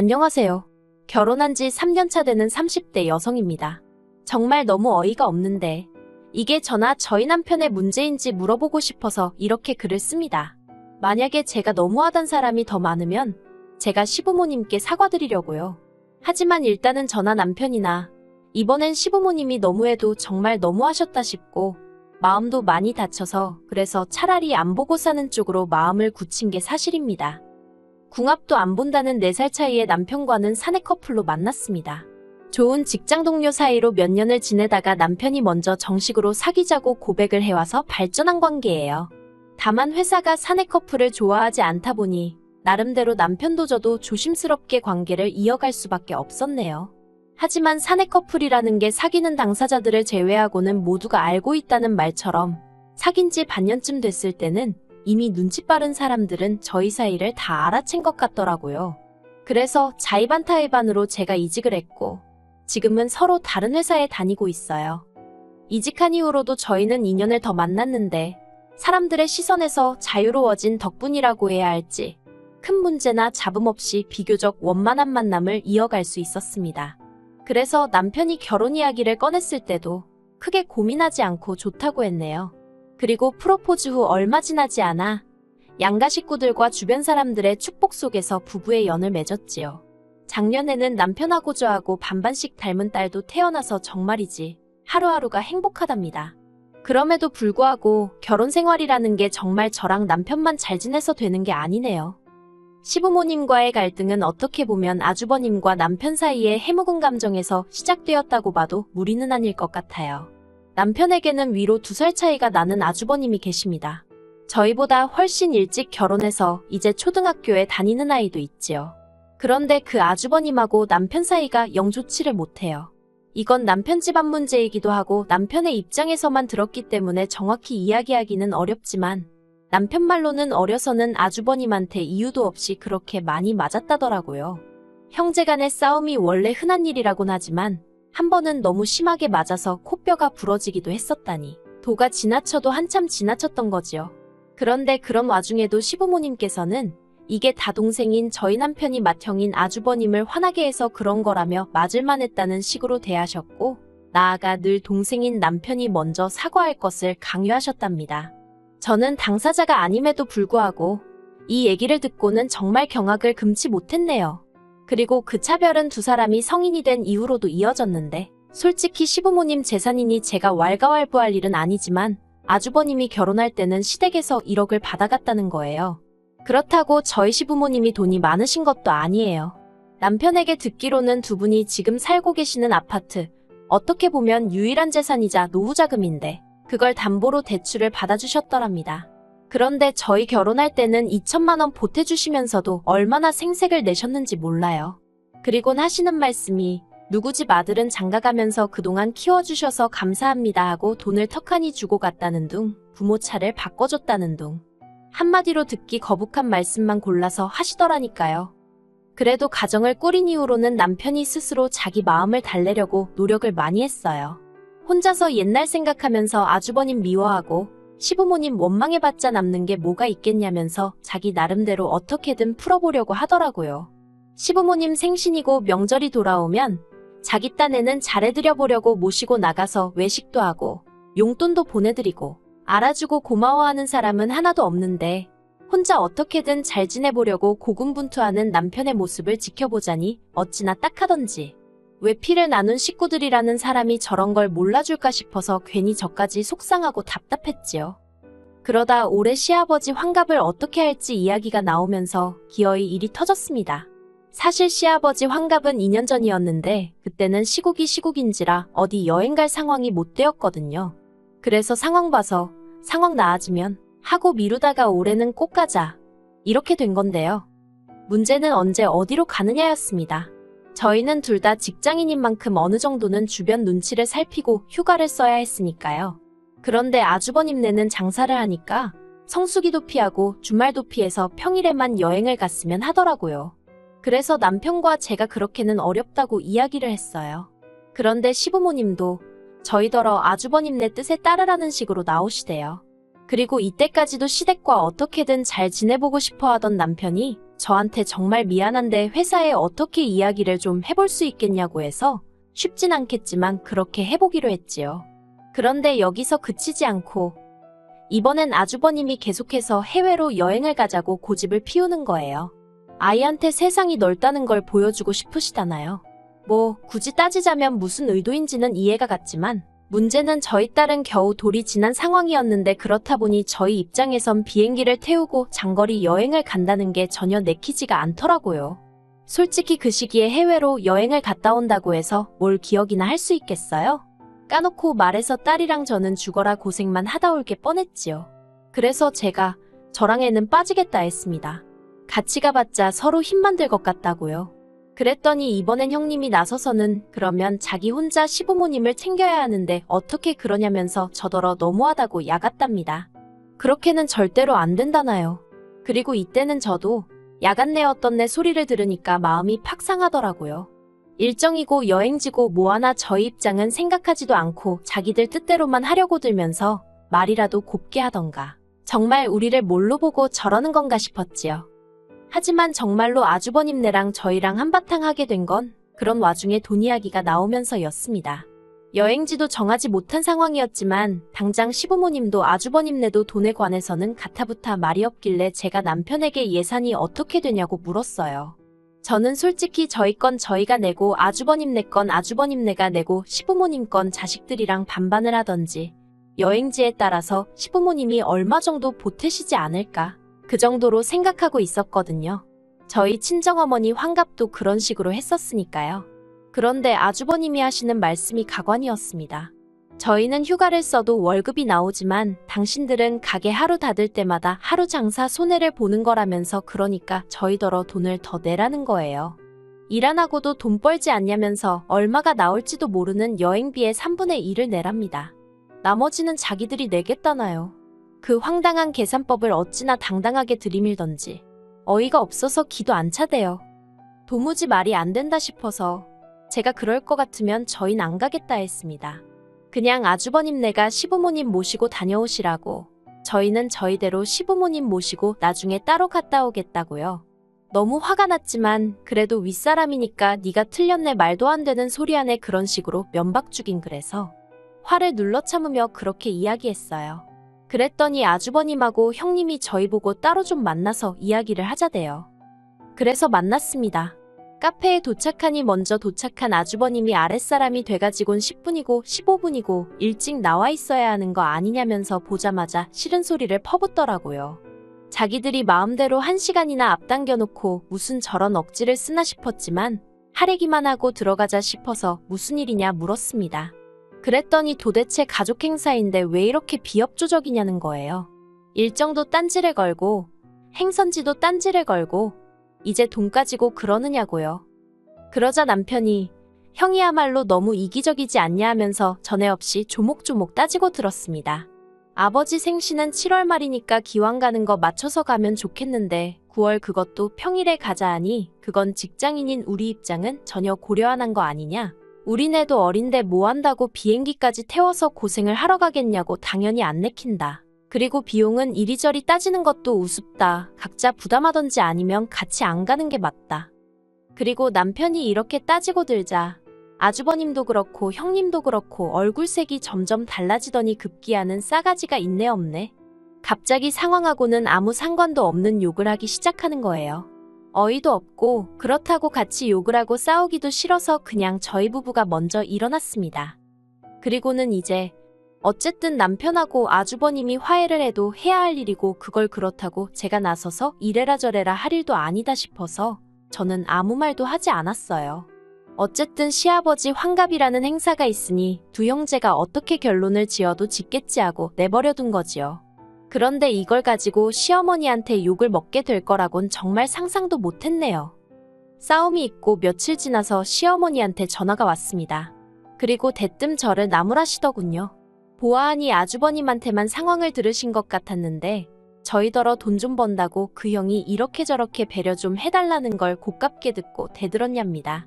안녕하세요. 결혼한 지 3년차 되는 30대 여성입니다. 정말 너무 어이가 없는데 이게 저나 저희 남편의 문제인지 물어보고 싶어서 이렇게 글을 씁니다. 만약에 제가 너무하단 사람이 더 많으면 제가 시부모님께 사과드리려고요. 하지만 일단은 저나 남편이나 이번엔 시부모님이 너무해도 정말 너무하셨다 싶고 마음도 많이 다쳐서 그래서 차라리 안 보고 사는 쪽으로 마음을 굳힌 게 사실입니다. 궁합도 안 본다는 4살 차이의 남편과는 사내 커플로 만났습니다. 좋은 직장 동료 사이로 몇 년을 지내다가 남편이 먼저 정식으로 사귀자고 고백을 해와서 발전한 관계예요. 다만 회사가 사내 커플을 좋아하지 않다 보니 나름대로 남편도 저도 조심스럽게 관계를 이어갈 수밖에 없었네요. 하지만 사내 커플이라는 게 사귀는 당사자들을 제외하고는 모두가 알고 있다는 말처럼 사귄 지 반년쯤 됐을 때는 이미 눈치 빠른 사람들은 저희 사이를 다 알아챈 것 같더라고요. 그래서 자의반타의반으로 제가 이직을 했고 지금은 서로 다른 회사에 다니고 있어요. 이직한 이후로도 저희는 2년을 더 만났는데 사람들의 시선에서 자유로워진 덕분이라고 해야 할지 큰 문제나 잡음 없이 비교적 원만한 만남을 이어갈 수 있었습니다. 그래서 남편이 결혼 이야기를 꺼냈을 때도 크게 고민하지 않고 좋다고 했네요. 그리고 프로포즈 후 얼마 지나지 않아 양가 식구들과 주변 사람들의 축복 속에서 부부의 연을 맺었지요. 작년에는 남편하고 저하고 반반씩 닮은 딸도 태어나서 정말이지 하루하루가 행복하답니다. 그럼에도 불구하고 결혼 생활이라는 게 정말 저랑 남편만 잘 지내서 되는 게 아니네요. 시부모님과의 갈등은 어떻게 보면 아주버님과 남편 사이의 해묵은 감정에서 시작되었다고 봐도 무리는 아닐 것 같아요. 남편에게는 위로 두 살 차이가 나는 아주버님이 계십니다. 저희보다 훨씬 일찍 결혼해서 이제 초등학교에 다니는 아이도 있지요. 그런데 그 아주버님하고 남편 사이가 영 좋지를 못해요. 이건 남편 집안 문제이기도 하고 남편의 입장에서만 들었기 때문에 정확히 이야기하기는 어렵지만 남편 말로는 어려서는 아주버님한테 이유도 없이 그렇게 많이 맞았다더라고요. 형제 간의 싸움이 원래 흔한 일이라곤 하지만 한 번은 너무 심하게 맞아서 코뼈가 부러지기도 했었다니 도가 지나쳐도 한참 지나쳤던 거지요. 그런데 그런 와중에도 시부모님께서는 이게 다 동생인 저희 남편이 맏형인 아주버님을 화나게 해서 그런 거라며 맞을만 했다는 식으로 대하셨고 나아가 늘 동생인 남편이 먼저 사과할 것을 강요하셨답니다. 저는 당사자가 아님에도 불구하고 이 얘기를 듣고는 정말 경악을 금치 못했네요. 그리고 그 차별은 두 사람이 성인이 된 이후로도 이어졌는데 솔직히 시부모님 재산이니 제가 왈가왈부할 일은 아니지만 아주버님이 결혼할 때는 시댁에서 1억을 받아갔다는 거예요. 그렇다고 저희 시부모님이 돈이 많으신 것도 아니에요. 남편에게 듣기로는 두 분이 지금 살고 계시는 아파트, 어떻게 보면 유일한 재산이자 노후자금인데 그걸 담보로 대출을 받아주셨더랍니다. 그런데 저희 결혼할 때는 2천만 원 보태주시면서도 얼마나 생색을 내셨는지 몰라요. 그리곤 하시는 말씀이 누구 집 아들은 장가가면서 그동안 키워주셔서 감사합니다 하고 돈을 턱하니 주고 갔다는 둥, 부모 차를 바꿔줬다는 둥. 한마디로 듣기 거북한 말씀만 골라서 하시더라니까요. 그래도 가정을 꾸린 이후로는 남편이 스스로 자기 마음을 달래려고 노력을 많이 했어요. 혼자서 옛날 생각하면서 아주버님 미워하고 시부모님 원망해봤자 남는 게 뭐가 있겠냐면서 자기 나름대로 어떻게든 풀어보려고 하더라고요. 시부모님 생신이고 명절이 돌아오면 자기 딴에는 잘해드려보려고 모시고 나가서 외식도 하고 용돈도 보내드리고 알아주고 고마워하는 사람은 하나도 없는데 혼자 어떻게든 잘 지내보려고 고군분투하는 남편의 모습을 지켜보자니 어찌나 딱하던지 왜 피를 나눈 식구들이라는 사람이 저런 걸 몰라줄까 싶어서 괜히 저까지 속상하고 답답했지요. 그러다 올해 시아버지 환갑을 어떻게 할지 이야기가 나오면서 기어이 일이 터졌습니다. 사실 시아버지 환갑은 2년 전이었는데 그때는 시국이 시국인지라 어디 여행 갈 상황이 못 되었거든요. 그래서 상황 봐서 상황 나아지면 하고 미루다가 올해는 꼭 가자. 이렇게 된 건데요. 문제는 언제 어디로 가느냐였습니다. 저희는 둘 다 직장인인 만큼 어느 정도는 주변 눈치를 살피고 휴가를 써야 했으니까요. 그런데 아주버님네는 장사를 하니까 성수기도 피하고 주말도 피해서 평일에만 여행을 갔으면 하더라고요. 그래서 남편과 제가 그렇게는 어렵다고 이야기를 했어요. 그런데 시부모님도 저희더러 아주버님네 뜻에 따르라는 식으로 나오시대요. 그리고 이때까지도 시댁과 어떻게든 잘 지내보고 싶어 하던 남편이 저한테 정말 미안한데 회사에 어떻게 이야기를 좀 해볼 수 있겠냐고 해서 쉽진 않겠지만 그렇게 해보기로 했지요. 그런데 여기서 그치지 않고 이번엔 아주버님이 계속해서 해외로 여행을 가자고 고집을 피우는 거예요. 아이한테 세상이 넓다는 걸 보여주고 싶으시다나요? 뭐, 굳이 따지자면 무슨 의도인지는 이해가 갔지만, 문제는 저희 딸은 겨우 돌이 지난 상황이었는데 그렇다 보니 저희 입장에선 비행기를 태우고 장거리 여행을 간다는 게 전혀 내키지가 않더라고요. 솔직히 그 시기에 해외로 여행을 갔다 온다고 해서 뭘 기억이나 할 수 있겠어요? 까놓고 말해서 딸이랑 저는 죽어라 고생만 하다 올 게 뻔했지요. 그래서 제가 저랑 애는 빠지겠다 했습니다. 같이 가봤자 서로 힘만 들 것 같다고요. 그랬더니 이번엔 형님이 나서서는 그러면 자기 혼자 시부모님을 챙겨야 하는데 어떻게 그러냐면서 저더러 너무하다고 야갔답니다. 그렇게는 절대로 안 된다나요. 그리고 이때는 저도 야간내 어떤 내 소리를 들으니까 마음이 팍 상하더라고요. 일정이고 여행지고 뭐 하나 저희 입장은 생각하지도 않고 자기들 뜻대로만 하려고 들면서 말이라도 곱게 하던가. 정말 우리를 뭘로 보고 저러는 건가 싶었지요. 하지만 정말로 아주버님네랑 저희랑 한바탕 하게 된 건 그런 와중에 돈 이야기가 나오면서였습니다. 여행지도 정하지 못한 상황이었지만 당장 시부모님도 아주버님네도 돈에 관해서는 가타부타 말이 없길래 제가 남편에게 예산이 어떻게 되냐고 물었어요. 저는 솔직히 저희 건 저희가 내고 아주버님네 건 아주버님네가 내고 시부모님 건 자식들이랑 반반을 하던지 여행지에 따라서 시부모님이 얼마 정도 보태시지 않을까 그 정도로 생각하고 있었거든요. 저희 친정어머니 환갑도 그런 식으로 했었으니까요. 그런데 아주버님이 하시는 말씀이 가관이었습니다. 저희는 휴가를 써도 월급이 나오지만 당신들은 가게 하루 닫을 때마다 하루 장사 손해를 보는 거라면서 그러니까 저희더러 돈을 더 내라는 거예요. 일 안 하고도 돈 벌지 않냐면서 얼마가 나올지도 모르는 여행비의 3분의 1을 내랍니다. 나머지는 자기들이 내겠다나요. 그 황당한 계산법을 어찌나 당당하게 들이밀던지 어이가 없어서 기도 안 차대요. 도무지 말이 안 된다 싶어서 제가 그럴 것 같으면 저흰 안 가겠다 했습니다. 그냥 아주버님네가 시부모님 모시고 다녀오시라고 저희는 저희대로 시부모님 모시고 나중에 따로 갔다 오겠다고요. 너무 화가 났지만 그래도 윗사람이니까 네가 틀렸네 말도 안 되는 소리 안에 그런 식으로 면박 주긴 그래서 화를 눌러 참으며 그렇게 이야기했어요. 그랬더니 아주버님하고 형님이 저희 보고 따로 좀 만나서 이야기를 하자대요. 그래서 만났습니다. 카페에 도착하니 먼저 도착한 아주버님이 아랫사람이 돼가지곤 10분이고 15분이고 일찍 나와 있어야 하는 거 아니냐면서 보자마자 싫은 소리를 퍼붓더라고요. 자기들이 마음대로 한 시간이나 앞당겨 놓고 무슨 저런 억지를 쓰나 싶었지만 하래기만 하고 들어가자 싶어서 무슨 일이냐 물었습니다. 그랬더니 도대체 가족 행사인데 왜 이렇게 비협조적이냐는 거예요. 일정도 딴지를 걸고 행선지도 딴지를 걸고 이제 돈 가지고 그러느냐고요. 그러자 남편이 형이야말로 너무 이기적이지 않냐 하면서 전에 없이 조목조목 따지고 들었습니다. 아버지 생신은 7월 말이니까 기왕 가는 거 맞춰서 가면 좋겠는데 9월 그것도 평일에 가자 하니 그건 직장인인 우리 입장은 전혀 고려 안 한 거 아니냐? 우리네도 어린데 뭐 한다고 비행기까지 태워서 고생을 하러 가겠냐고 당연히 안 내킨다. 그리고 비용은 이리저리 따지는 것도 우습다. 각자 부담하던지 아니면 같이 안 가는 게 맞다. 그리고 남편이 이렇게 따지고 들자 아주버님도 그렇고 형님도 그렇고 얼굴색이 점점 달라지더니 급기야는 싸가지가 있네 없네. 갑자기 상황하고는 아무 상관도 없는 욕을 하기 시작하는 거예요. 어이도 없고 그렇다고 같이 욕을 하고 싸우기도 싫어서 그냥 저희 부부가 먼저 일어났습니다. 그리고는 이제 어쨌든 남편하고 아주버님이 화해를 해도 해야 할 일이고 그걸 그렇다고 제가 나서서 이래라 저래라 할 일도 아니다 싶어서 저는 아무 말도 하지 않았어요. 어쨌든 시아버지 환갑이라는 행사가 있으니 두 형제가 어떻게 결론을 지어도 짓겠지 하고 내버려둔 거지요. 그런데 이걸 가지고 시어머니한테 욕을 먹게 될 거라곤 정말 상상도 못했네요. 싸움이 있고 며칠 지나서 시어머니한테 전화가 왔습니다. 그리고 대뜸 저를 나무라시더군요. 보아하니 아주버님한테만 상황을 들으신 것 같았는데 저희더러 돈 좀 번다고 그 형이 이렇게 저렇게 배려 좀 해달라는 걸 고깝게 듣고 대들었냐입니다.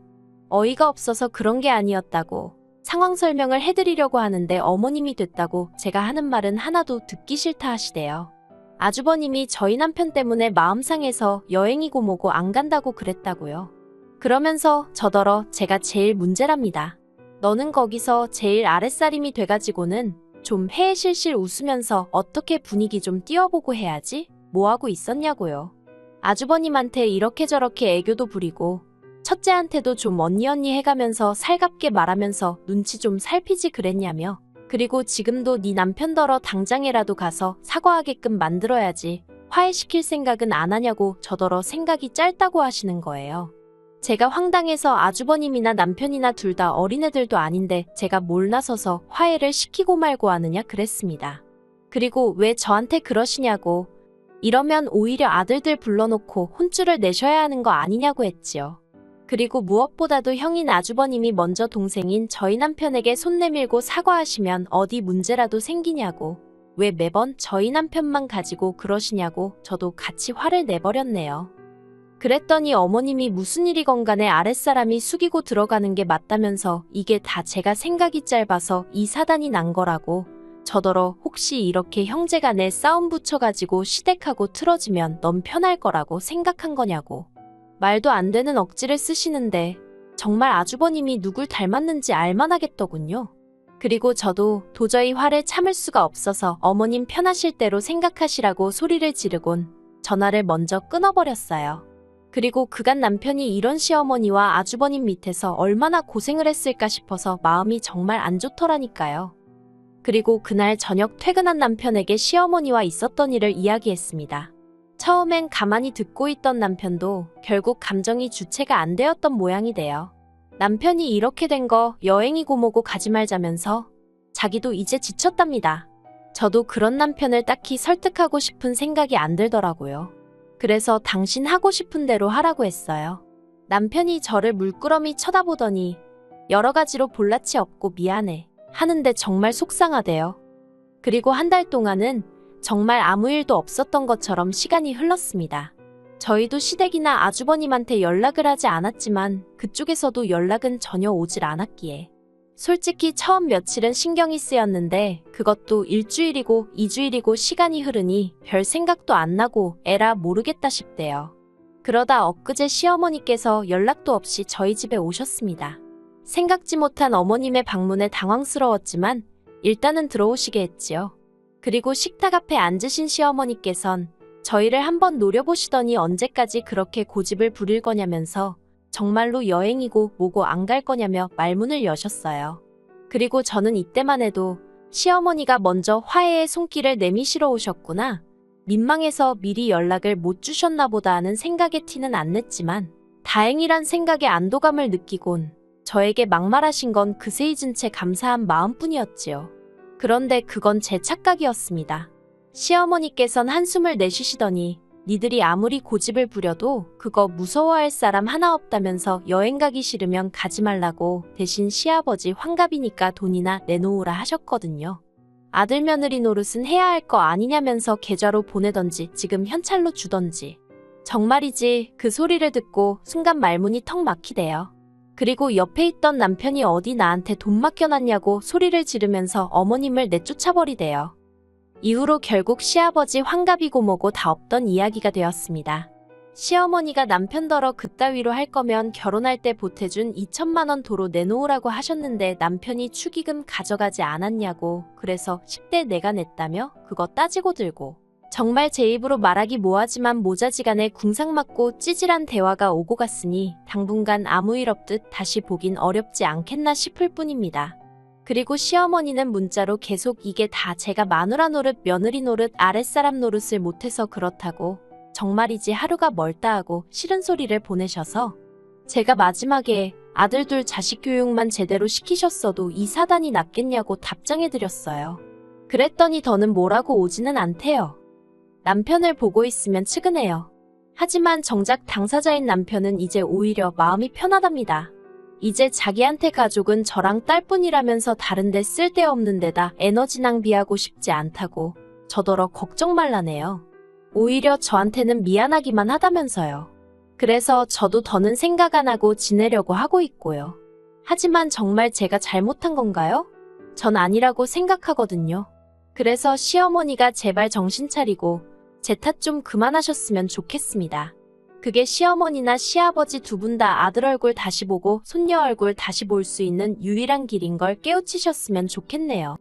어이가 없어서 그런 게 아니었다고 상황 설명을 해드리려고 하는데 어머님이 됐다고 제가 하는 말은 하나도 듣기 싫다 하시대요. 아주버님이 저희 남편 때문에 마음 상해서 여행이고 뭐고 안 간다고 그랬다고요. 그러면서 저더러 제가 제일 문제랍니다. 너는 거기서 제일 아랫사림이 돼가지고는 좀 해실실 웃으면서 어떻게 분위기 좀 띄워보고 해야지? 뭐하고 있었냐고요. 아주버님한테 이렇게 저렇게 애교도 부리고 첫째한테도 좀 언니 언니 해가면서 살갑게 말하면서 눈치 좀 살피지 그랬냐며. 그리고 지금도 네 남편더러 당장에라도 가서 사과하게끔 만들어야지. 화해시킬 생각은 안 하냐고 저더러 생각이 짧다고 하시는 거예요. 제가 황당해서 아주버님이나 남편이나 둘 다 어린애들도 아닌데 제가 뭘 나서서 화해를 시키고 말고 하느냐 그랬습니다. 그리고 왜 저한테 그러시냐고 이러면 오히려 아들들 불러놓고 혼쭐을 내셔야 하는 거 아니냐고 했지요. 그리고 무엇보다도 형인 아주버님이 먼저 동생인 저희 남편에게 손 내밀고 사과하시면 어디 문제라도 생기냐고. 왜 매번 저희 남편만 가지고 그러시냐고 저도 같이 화를 내버렸네요. 그랬더니 어머님이 무슨 일이건 간에 아랫사람이 숙이고 들어가는 게 맞다면서 이게 다 제가 생각이 짧아서 이 사단이 난 거라고. 저더러 혹시 이렇게 형제 간에 싸움 붙여가지고 시댁하고 틀어지면 넌 편할 거라고 생각한 거냐고 말도 안 되는 억지를 쓰시는데 정말 아주버님이 누굴 닮았는지 알만하겠더군요. 그리고 저도 도저히 화를 참을 수가 없어서 어머님 편하실 대로 생각하시라고 소리를 지르곤 전화를 먼저 끊어버렸어요. 그리고 그간 남편이 이런 시어머니와 아주버님 밑에서 얼마나 고생을 했을까 싶어서 마음이 정말 안 좋더라니까요. 그리고 그날 저녁 퇴근한 남편에게 시어머니와 있었던 일을 이야기했습니다. 처음엔 가만히 듣고 있던 남편도 결국 감정이 주체가 안 되었던 모양이 돼요. 남편이 이렇게 된 거 여행이고 뭐고 가지 말자면서 자기도 이제 지쳤답니다. 저도 그런 남편을 딱히 설득하고 싶은 생각이 안 들더라고요. 그래서 당신 하고 싶은 대로 하라고 했어요. 남편이 저를 물끄러미 쳐다보더니 여러 가지로 볼라치 없고 미안해 하는데 정말 속상하대요. 그리고 한 달 동안은 정말 아무 일도 없었던 것처럼 시간이 흘렀습니다. 저희도 시댁이나 아주버님한테 연락을 하지 않았지만 그쪽에서도 연락은 전혀 오질 않았기에 솔직히 처음 며칠은 신경이 쓰였는데 그것도 일주일이고 이주일이고 시간이 흐르니 별 생각도 안 나고 에라 모르겠다 싶대요. 그러다 엊그제 시어머니께서 연락도 없이 저희 집에 오셨습니다. 생각지 못한 어머님의 방문에 당황스러웠지만 일단은 들어오시게 했지요. 그리고 식탁 앞에 앉으신 시어머니께선 저희를 한번 노려보시더니 언제까지 그렇게 고집을 부릴 거냐면서 정말로 여행이고 뭐고 안 갈 거냐며 말문을 여셨어요. 그리고 저는 이때만 해도 시어머니가 먼저 화해의 손길을 내미시러 오셨구나. 민망해서 미리 연락을 못 주셨나 보다 하는 생각에 티는 안 냈지만 다행이란 생각에 안도감을 느끼곤 저에게 막말하신 건 그새 잊은 채 감사한 마음뿐이었지요. 그런데 그건 제 착각이었습니다. 시어머니께선 한숨을 내쉬시더니 니들이 아무리 고집을 부려도 그거 무서워할 사람 하나 없다면서 여행 가기 싫으면 가지 말라고 대신 시아버지 환갑이니까 돈이나 내놓으라 하셨거든요. 아들 며느리 노릇은 해야 할 거 아니냐면서 계좌로 보내던지 지금 현찰로 주던지. 정말이지 그 소리를 듣고 순간 말문이 턱 막히대요. 그리고 옆에 있던 남편이 어디 나한테 돈 맡겨놨냐고 소리를 지르면서 어머님을 내쫓아버리대요. 이후로 결국 시아버지 환갑이고 뭐고 다 없던 이야기가 되었습니다. 시어머니가 남편더러 그따위로 할 거면 결혼할 때 보태준 2천만 원 도로 내놓으라고 하셨는데 남편이 축의금 가져가지 않았냐고 그래서 10대 내가 냈다며 그거 따지고 들고 정말 제 입으로 말하기 뭐하지만 모자지간에 궁상맞고 찌질한 대화가 오고 갔으니 당분간 아무 일 없듯 다시 보긴 어렵지 않겠나 싶을 뿐입니다. 그리고 시어머니는 문자로 계속 이게 다 제가 마누라 노릇, 며느리 노릇, 아랫사람 노릇을 못해서 그렇다고 정말이지 하루가 멀다 하고 싫은 소리를 보내셔서 제가 마지막에 아들 둘 자식 교육만 제대로 시키셨어도 이 사단이 낫겠냐고 답장해드렸어요. 그랬더니 더는 뭐라고 오지는 않대요. 남편을 보고 있으면 측은해요. 하지만 정작 당사자인 남편은 이제 오히려 마음이 편하답니다. 이제 자기한테 가족은 저랑 딸뿐이라면서 다른데 쓸데없는 데다 에너지 낭비하고 싶지 않다고 저더러 걱정 말라네요. 오히려 저한테는 미안하기만 하다면서요. 그래서 저도 더는 생각 안 하고 지내려고 하고 있고요. 하지만 정말 제가 잘못한 건가요? 전 아니라고 생각하거든요. 그래서 시어머니가 제발 정신 차리고 제 탓 좀 그만하셨으면 좋겠습니다. 그게 시어머니나 시아버지 두 분 다 아들 얼굴 다시 보고 손녀 얼굴 다시 볼 수 있는 유일한 길인 걸 깨우치셨으면 좋겠네요.